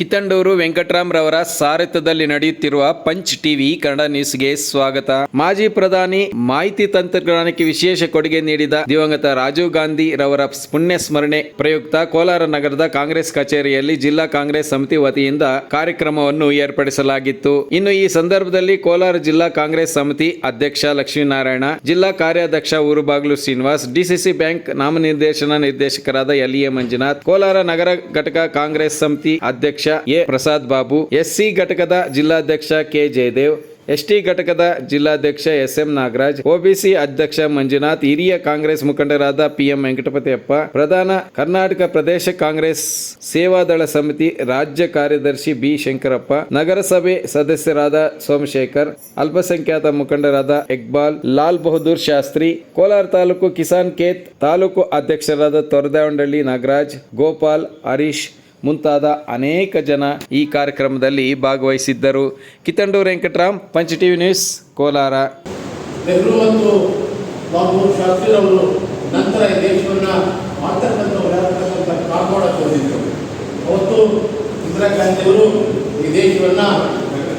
ಕಿತ್ತಂಡೂರು ವೆಂಕಟರಾಮ್ ರವರ ಸಾರಥ್ಯದಲ್ಲಿ ನಡೆಯುತ್ತಿರುವ punch TV Kannada ನ್ಯೂಸ್ಗೆ ಸ್ವಾಗತ. ಮಾಜಿ ಪ್ರಧಾನಿ ಮಾಹಿತಿ ತಂತ್ರಜ್ಞಾನಕ್ಕೆ ವಿಶೇಷ ಕೊಡುಗೆ ನೀಡಿದ ದಿವಂಗತ ರಾಜೀವ್ ಗಾಂಧಿ ರವರ ಪುಣ್ಯ ಸ್ಮರಣೆ ಪ್ರಯುಕ್ತ ಕೋಲಾರ ನಗರದ ಕಾಂಗ್ರೆಸ್ ಕಚೇರಿಯಲ್ಲಿ ಜಿಲ್ಲಾ ಕಾಂಗ್ರೆಸ್ ಸಮಿತಿ ವತಿಯಿಂದ ಕಾರ್ಯಕ್ರಮವನ್ನು ಏರ್ಪಡಿಸಲಾಗಿತ್ತು. ಇನ್ನು ಈ ಸಂದರ್ಭದಲ್ಲಿ ಕೋಲಾರ ಜಿಲ್ಲಾ ಕಾಂಗ್ರೆಸ್ ಸಮಿತಿ ಅಧ್ಯಕ್ಷ ಲಕ್ಷ್ಮೀನಾರಾಯಣ, ಜಿಲ್ಲಾ ಕಾರ್ಯಾಧ್ಯಕ್ಷ ಊರುಬಾಗ್ಲು ಶ್ರೀನಿವಾಸ್, ಡಿಸಿಸಿ ಬ್ಯಾಂಕ್ ನಾಮನಿರ್ದೇಶನ ನಿರ್ದೇಶಕರಾದ ಎಲ್ ಎ ಮಂಜುನಾಥ್, ಕೋಲಾರ ನಗರ ಘಟಕ ಕಾಂಗ್ರೆಸ್ ಸಮಿತಿ ಅಧ್ಯಕ್ಷ ಎ ಪ್ರಸಾದ್ ಬಾಬು, ಎಸ್ಸಿ ಘಟಕದ ಜಿಲ್ಲಾಧ್ಯಕ್ಷ ಕೆ ಜಯದೇವ್, ಎಸ್ಟಿ ಘಟಕದ ಜಿಲ್ಲಾಧ್ಯಕ್ಷ ಎಸ್ ಎಂ ನಾಗರಾಜ್, ಒಬಿಸಿ ಅಧ್ಯಕ್ಷ ಮಂಜುನಾಥ್, ಹಿರಿಯ ಕಾಂಗ್ರೆಸ್ ಮುಖಂಡರಾದ ಪಿಎಂ ವೆಂಕಟಪತಿಯಪ್ಪ, ಪ್ರಧಾನ ಕರ್ನಾಟಕ ಪ್ರದೇಶ ಕಾಂಗ್ರೆಸ್ ಸೇವಾದಳ ಸಮಿತಿ ರಾಜ್ಯ ಕಾರ್ಯದರ್ಶಿ ಬಿ ಶಂಕರಪ್ಪ, ನಗರಸಭೆ ಸದಸ್ಯರಾದ ಸೋಮಶೇಖರ್, ಅಲ್ಪಸಂಖ್ಯಾತ ಮುಖಂಡರಾದ ಇಕ್ಬಾಲ್, ಲಾಲ್ ಬಹದ್ದೂರ್ ಶಾಸ್ತ್ರಿ, ಕೋಲಾರ ತಾಲೂಕು ಕಿಸಾನ್ ಕೇತ್, ತಾಲೂಕು ಅಧ್ಯಕ್ಷರಾದ ತೊರದಾವಂಡಳ್ಳಿ ನಾಗರಾಜ್, ಗೋಪಾಲ್, ಹರೀಶ್ ಮುಂತಾದ ಅನೇಕ ಜನ ಈ ಕಾರ್ಯಕ್ರಮದಲ್ಲಿ ಭಾಗವಹಿಸಿದ್ದರು. ಕಿತ್ತಂಡೂರು ವೆಂಕಟರಾಮ್, ಪಂಚ ಟಿವಿ ನ್ಯೂಸ್, ಕೋಲಾರ.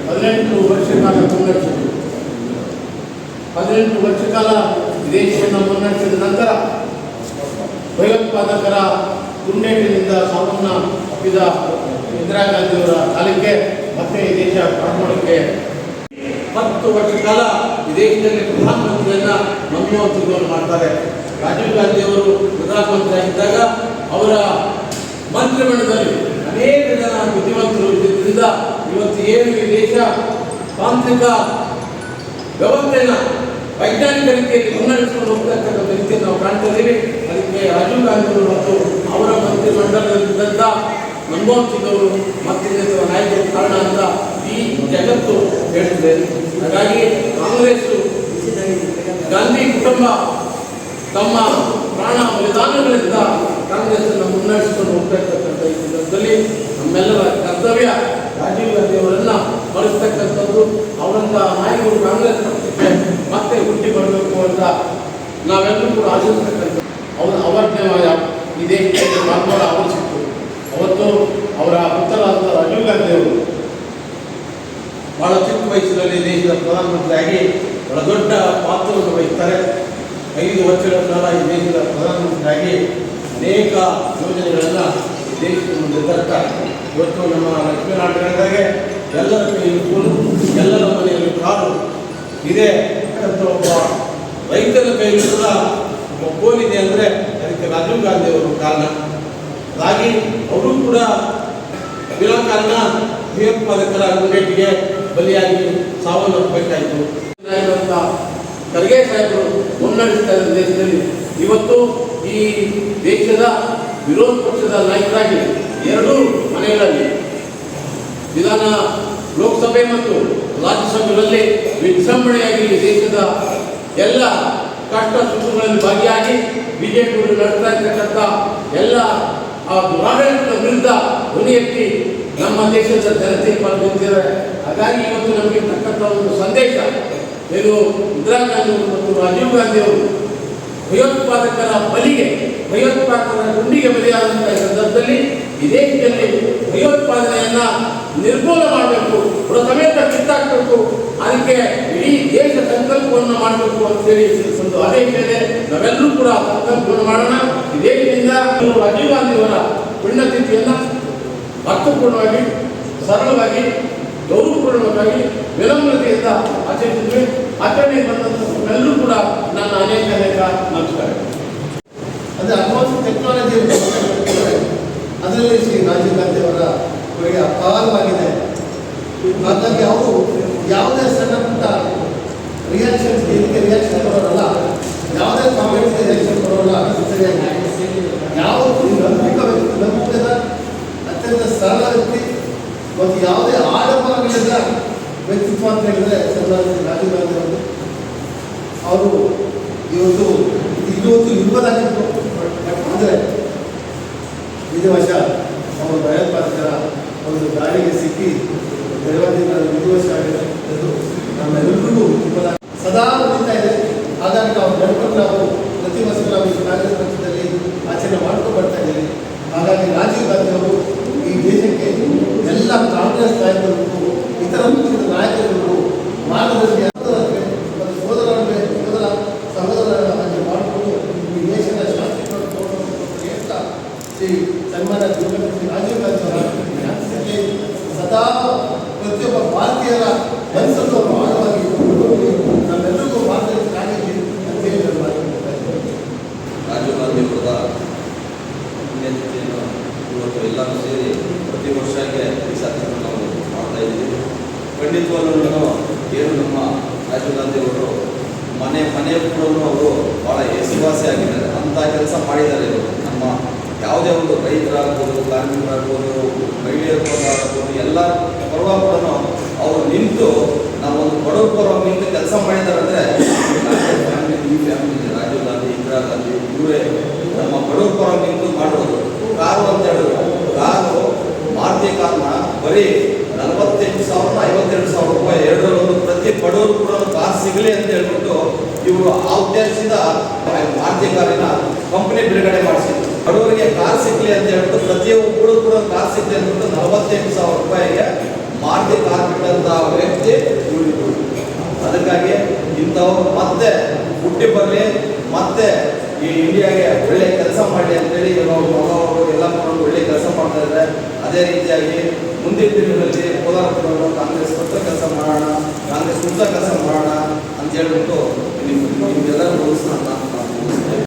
ಹದಿನೆಂಟು ವರ್ಷ ಕಾಲ ಮುನ್ನಡೆಸಿದರು. ಹದಿನೆಂಟು ವರ್ಷ ಕಾಲ ದೇಶವನ್ನು ಮುನ್ನಡೆಸಿದ ನಂತರ ಭಯೋತ್ಪಾದಕರ ಗುಂಡೇಟಿನಿಂದ ಸಾವನ್ನ ಒಪ್ಪಿದ ಇಂದಿರಾ ಗಾಂಧಿಯವರ ಕಾಲಕ್ಕೆ ಮತ್ತೆ ಈ ದೇಶ ಕಾಪಾಡೋಕ್ಕೆ ಹತ್ತು ವರ್ಷ ಕಾಲ ಈ ದೇಶದಲ್ಲಿ ಪ್ರಧಾನಮಂತ್ರಿಯನ್ನ ಮನಮೋಹನ್ ಸಿಂಗ್ ಮಾಡ್ತಾರೆ. ರಾಜೀವ್ ಗಾಂಧಿಯವರು ಪ್ರಧಾನಮಂತ್ರಿ ಆಗಿದ್ದಾಗ ಅವರ ಮಂತ್ರಿಮಂಡಲದಲ್ಲಿ ಅನೇಕ ಜನ ಬುದ್ಧಿವಂತರು ಇದ್ದಿದ್ದರಿಂದ ಇವತ್ತು ಏನು ಈ ದೇಶ ತಾಂತ್ರಿಕ ವ್ಯವಸ್ಥೆನ ವೈಜ್ಞಾನಿಕ ರೀತಿಯಲ್ಲಿ ಮುನ್ನಡೆಸಿಕೊಂಡು ಹೋಗ್ತಕ್ಕಂಥ ರೀತಿಯನ್ನು ನಾವು ಕಾಣ್ತಾ ಇದ್ದೀವಿ ಅದಕ್ಕೆ ರಾಜೀವ್ ಗಾಂಧಿಯವರು ಮತ್ತು ಅವರ ಮಂತ್ರಿಮಂಡಲದಲ್ಲಿದ್ದಂಥ ಮನಮೋಹನ್ ಸಿಂಗ್ ಅವರು ಮತ್ತಿತರ ನಾಯಕರು ಕಾರಣ ಅಂತ ಈ ಜಗತ್ತು ಹೇಳ್ತಿದೆ. ಹಾಗಾಗಿ ಕಾಂಗ್ರೆಸ್, ಗಾಂಧಿ ಕುಟುಂಬ ತಮ್ಮ ಪ್ರಾಣ ಬಲಿದಾನಗಳಿಂದ ಕಾಂಗ್ರೆಸ್ ಅನ್ನು ಮುನ್ನಡೆಸಿಕೊಂಡು ಹೋಗ್ತಾ ಇರ್ತಕ್ಕಂಥ ಈ ಸಂದರ್ಭದಲ್ಲಿ ನಮ್ಮೆಲ್ಲರ ಕರ್ತವ್ಯ ರಾಜೀವ್ ಗಾಂಧಿ ಅವರನ್ನ ಮರೆಸ್ತಕ್ಕಂಥದ್ದು ಅವರಂತ ನಾಯಕರು ಕಾಂಗ್ರೆಸ್ ಪಕ್ಷಕ್ಕೆ ಮತ್ತೆ ಹುಟ್ಟಿ ಬರಬೇಕು ಅಂತ ನಾವೆಲ್ಲರೂ ಕೂಡ ಆಶಿಸ್ತಕ್ಕಂಥ ಅವರ ಅವರ್ಣವಾದ ದೇಶದಲ್ಲಿ ಮಾರ್ಪಾಡ ಅವಶ್ಯಕತೆ ಅವತ್ತು ಅವರ ಪುತ್ರರಾದ ರಾಜೀವ್ ಗಾಂಧಿ ಅವರು ಬಹಳ ಚಿಕ್ಕ ವಯಸ್ಸಿನಲ್ಲಿ ದೇಶದ ಪ್ರಧಾನಮಂತ್ರಿಯಾಗಿ ಬಹಳ ದೊಡ್ಡ ಪಾತ್ರವನ್ನು ವಹಿಸ್ತಾರೆ. ಐದು ವರ್ಷಗಳ ಕಾಲ ಈ ದೇಶದ ಪ್ರಧಾನಮಂತ್ರಿಯಾಗಿ ಅನೇಕ ಯೋಜನೆಗಳನ್ನು ಮುಂದೆ ತರ್ತಾರೆ ಇವತ್ತು ನಮ್ಮ ಲಕ್ಷ್ಮೀನಾರಾಯಣದಾಗೆ ಎಲ್ಲರ ಕೈಯಲ್ಲಿ ಎಲ್ಲರ ಮನೆಯಲ್ಲಿ ಕಾರು ಇದೆ. ಅಂತ ಒಬ್ಬ ರೈತರ ಕೈಯಲ್ಲಿ ಕೂಡ ಒಬ್ಬ ಫೋನ್ ಇದೆ ಅಂದರೆ ಅದಕ್ಕೆ ರಾಜೀವ್ ಗಾಂಧಿ ಅವರು ಕಾರಣ. ಹಾಗಾಗಿ ಅವರು ಕೂಡ ವಿನಾಕಾರಣ ಭಯೋತ್ಪಾದಕರ ಗುಂಡೇಟಿಗೆ ಬಲಿಯಾಗಿ ಸಾವನ್ನಪ್ಪಬೇಕಾಯಿತು ಖರ್ಗೆ ಸಾಹೇಬರು ಮುನ್ನಡೆಸ್ತಾ ಇದ್ದ ದೇಶದಲ್ಲಿ. ಇವತ್ತು ಈ ದೇಶದ ವಿರೋಧ ಪಕ್ಷದ ನಾಯಕರಾಗಿ ಎರಡೂ ಮನೆಗಳಲ್ಲಿ ವಿಧಾನ ಲೋಕಸಭೆ ಮತ್ತು ರಾಜ್ಯಸಭೆಗಳಲ್ಲಿ ವಿಜೃಂಭಣೆಯಾಗಿ ದೇಶದ ಎಲ್ಲ ಕಷ್ಟ ಸುಖಗಳಲ್ಲಿ ಭಾಗಿಯಾಗಿ ಬಿಜೆಪಿಯವರು ನಡೆಸ್ತಾ ಇರ್ತಕ್ಕಂಥ ಎಲ್ಲ, ಆ ದುರಾಡಳಿತದ ವಿರುದ್ಧ ಧ್ವನಿ ಎತ್ತಿ ನಮ್ಮ ದೇಶದ ಜನತೆ ಪಾಲ್ಗೊಂಡಿದ್ದಾರೆ ಹಾಗಾಗಿ ಇವತ್ತು ನಮಗೆ ತಕ್ಕಂಥ ಒಂದು ಸಂದೇಶ, ಏನು ಇಂದಿರಾ ಗಾಂಧಿ ಅವರು ಮತ್ತು ರಾಜೀವ್ ಗಾಂಧಿ ಅವರು ಭಯೋತ್ಪಾದಕರ ಬಲಿಗೆ, ಭಯೋತ್ಪಾದಕರ ಗುಂಡಿಗೆ ಬಲಿಯಾದಂತಹ ಸಂದರ್ಭದಲ್ಲಿ ಇದೇ ರೀತಿಯಲ್ಲಿ ಭಯೋತ್ಪಾದನೆಯನ್ನ ನಿರ್ಮೂಲ ಮಾಡಬೇಕು. ಬುಡ ಸಮೇತ ಕಿತ್ತಾಕಬೇಕು. ಅದಕ್ಕೆ ಇಡೀ ದೇಶ ಸಂಕಲ್ಪವನ್ನು ಮಾಡಬೇಕು ಅಂತೇಳಿ ಒಂದು ಆದೇಶ ಮೇಲೆ ನಾವೆಲ್ಲರೂ ಕೂಡ ಸಂಕಲ್ಪವನ್ನು ಮಾಡೋಣ. ದೇಶದಿಂದ ರಾಜೀವ್ ಗಾಂಧಿ ಅವರ ಪುಣ್ಯತಿಥಿಯನ್ನ ಅರ್ಥಪೂರ್ಣವಾಗಿ, ಸರಳವಾಗಿ, ಗೌರವಪೂರ್ಣವಾಗಿ ವಿನಮ್ರತೆಯಿಂದ ಆಚರಿಸಿದ್ವಿ. ಆಚರಣೆ ಬಂದಂಥ ಎಲ್ಲರೂ ಕೂಡ ನನ್ನ ಅನೇಕ ಅನೇಕ ನಮಸ್ಕಾರ. ಅದೇ ಅಡ್ವಾನ್ಸ್ ಟೆಕ್ನಾಲಜಿ ಅದರಲ್ಲಿ ಶ್ರೀ ರಾಜೀವ್ ಗಾಂಧಿ ಅವರ ಕೊಡುಗೆ ಅಪಾರವಾಗಿದೆ. ಹಾಗಾಗಿ ಅವರು ಯಾವುದೇ ಸಣ್ಣ ಪುಟ್ಟ ರಿಯಾಕ್ಷನ್ಸ್ ಇದಕ್ಕೆ ರಿಯಾಕ್ಷನ್ ಬರೋರಲ್ಲ, ಯಾವುದೇ ಕಾಮೆಂಟ್ಸ್ಗೆ ರಿಯಾಕ್ಷನ್ ಬರೋಲ್ಲ ಅದು ಸರಿಯಾಗಿ ಯಾವ ವ್ಯಕ್ತಿ ನಂಬಿಕೆದ ಅತ್ಯಂತ ಸರಳ ವ್ಯಕ್ತಿ, ಮತ್ತು ಯಾವುದೇ ಆಡಂಬರಗಳಿಂದ ವ್ಯಕ್ತಿತ್ವ ಅಂತ ಹೇಳಿದ್ರೆ ಸನ್ಮಾನ್ಯ ರಾಜೀವ್ ಗಾಂಧಿ ಅವರು ಅವರು ಇವತ್ತು ಇವತ್ತು ಇರುವುದಾಗಿತ್ತು ಬಟ್, ಅಂದರೆ ವಿಧಿವಶ ಅವರು ಭಯೋತ್ಪಾದಕರ ದಾಳಿಗೆ ಸಿಕ್ಕಿ ದೈವದಿಂದ ವಿಧಿವಶ ಆಗಿದೆ ಎಂದು ನಮ್ಮೆಲ್ಲರಿಗೂ ಸದಾ ನಡೀತಾ ಇದೆ. ಹಾಗಾಗಿ ನಾವು ನೆನಪನ್ನು ನಾವು ಪ್ರತಿ ವರ್ಷ ನಾವು ಈ ಕಾಂಗ್ರೆಸ್ ಪಕ್ಷದಲ್ಲಿ ಆಚರಣೆ ಮಾಡ್ಕೊಂಡು ಬರ್ತಾ ಇದ್ದೀವಿ. ಹಾಗಾಗಿ ರಾಜೀವ್ ಗಾಂಧಿ ಅವರು ಈ ದೇಶಕ್ಕೆ ಎಲ್ಲ ಕಾಂಗ್ರೆಸ್ ನಾಯಕರಿಗೂ ಇತರ ಪಕ್ಷದ ನಾಯಕರಿಗೂ ಮಾರ್ಗದರ್ಶಿ ಸನ್ಮಾನ ರಾಜೀವ್ ಸೋದರ ಸೋದರ ಸಹೋದರರಾಗಿ ಮಾಡಿಕೊಂಡು ಈ ದೇಶದ ಶಾಸಕರು ಹೇಳ್ತಾ ಶ್ರೀ ಸನ್ಮಾನ್ಯ ದಿವಂಗತ ಶ್ರೀ ರಾಜೀವ್ ಗಾಂಧಿ ಅವರ ಜ್ಞಾಪಕಕ್ಕೆ ಸದಾ ಪ್ರತಿಯೊಬ್ಬ ಭಾರತೀಯರ ಮನಸ್ಸನ್ನು ಆಳವಾಗಿ ನಮ್ಮೆಲ್ಲರಿಗೂ ಮಾತನಾಡ್ತಾ ಇದ್ದೇನೆ. ರಾಜೀವ್ ಗಾಂಧಿ ಅವರ ಎಲ್ಲರೂ ಸೇರಿ ಪ್ರತಿ ವರ್ಷಕ್ಕೆ ಈ ಸಾಧನೆ ನಾವು ಮಾಡ್ತಾ ಇದ್ದೀವಿ. ಖಂಡಿತವಾಗ್ಲೂ ಏನು ನಮ್ಮ ರಾಜೀವ್ ಗಾಂಧಿ ಅವರು ಮನೆ ಮನೆ ಕೂಡ ಅವರು ಭಾಳ ಹೆಸರುವಾಸಿ ಆಗಿದ್ದಾರೆ. ಅಂಥ ಕೆಲಸ ಮಾಡಿದ್ದಾರೆ ಇವರು. ನಮ್ಮ ಯಾವುದೇ ಒಂದು ರೈತರಾಗ್ಬೋದು, ಕಾರ್ಮಿಕರಾಗ್ಬೋದು, ಮಹಿಳೆಯರು ಆಗ್ಬೋದು, ಎಲ್ಲ ಪರವಾಗಿ ಕೂಡ ಅವರು ನಿಂತು ನಾವೊಂದು ಪರವಾಗಿ ನಿಂತು ಕೆಲಸ ಮಾಡಿದಾರೆ ಅಂದರೆ ಈ ಫ್ಯಾಮಿಲಿ ರಾಜೀವ್ ಗಾಂಧಿ, ಇಂದಿರಾ ಗಾಂಧಿ, ಇವರೇ ನಮ್ಮ ಬಡವ್ರ ನಿಂತು ಮಾಡೋದು ಕಾರು ಅಂತ ಹೇಳಿದ್ರು. ಕಾರು, ಮಾರುತಿ ಕಾರಣ ಬರೀ ನಲವತ್ತೆಂಟು ಸಾವಿರ ಐವತ್ತೆರಡು ಸಾವಿರ ರೂಪಾಯಿ, ಎರಡರಲ್ಲೂ ಒಂದು ಪ್ರತಿ ಬಡವರು ಕೂಡ ಕಾರ್ ಸಿಗಲಿ ಅಂತ ಹೇಳ್ಬಿಟ್ಟು ಇವರು ಆ ಉದ್ದೇಶದಿಂದ ಮಾರುತಿ ಕಾರಿನ ಕಂಪನಿ ಬಿಡುಗಡೆ ಮಾಡಿಸಿದ್ರು. ಬಡವರಿಗೆ ಕಾರ್ ಸಿಗಲಿ ಅಂತ ಹೇಳ್ಬಿಟ್ಟು ಪ್ರತಿಯೊಬ್ಬರು ಕೂಡ ಕಾರ್ ಸಿಗಲಿ ಅಂದ್ಬಿಟ್ಟು ನಲವತ್ತೆಂಟು ಸಾವಿರ ರೂಪಾಯಿಗೆ ಬಿಟ್ಟಂತ ವ್ಯಕ್ತಿ ಉಳಿದು. ಅದಕ್ಕಾಗಿ ಇಂಥವ್ರು ಮತ್ತೆ ಹುಟ್ಟಿ ಬರಲಿ, ಮತ್ತೆ ಈ ಇಂಡಿಯಾಗೆ ಒಳ್ಳೆ ಕೆಲಸ ಮಾಡಲಿ ಅಂತೇಳಿ ಇವಾಗ ಮಗವರು ಎಲ್ಲ ಒಳ್ಳೆ ಕೆಲಸ ಮಾಡ್ತಾ ಇದ್ದಾರೆ. ಅದೇ ರೀತಿಯಾಗಿ ಮುಂದಿನ ದಿನಗಳಲ್ಲಿ ಕೋಲಾರ ಕಾಂಗ್ರೆಸ್ ಕೊಟ್ಟ ಕೆಲಸ ಮಾಡೋಣ, ಕಾಂಗ್ರೆಸ್ ಮುಕ್ತ ಕೆಲಸ ಮಾಡೋಣ ಅಂತ ಹೇಳ್ಬಿಟ್ಟು ನಿಮ್ಮ ನಿಮ್ಗೆಲ್ಲರೂ ನಾನು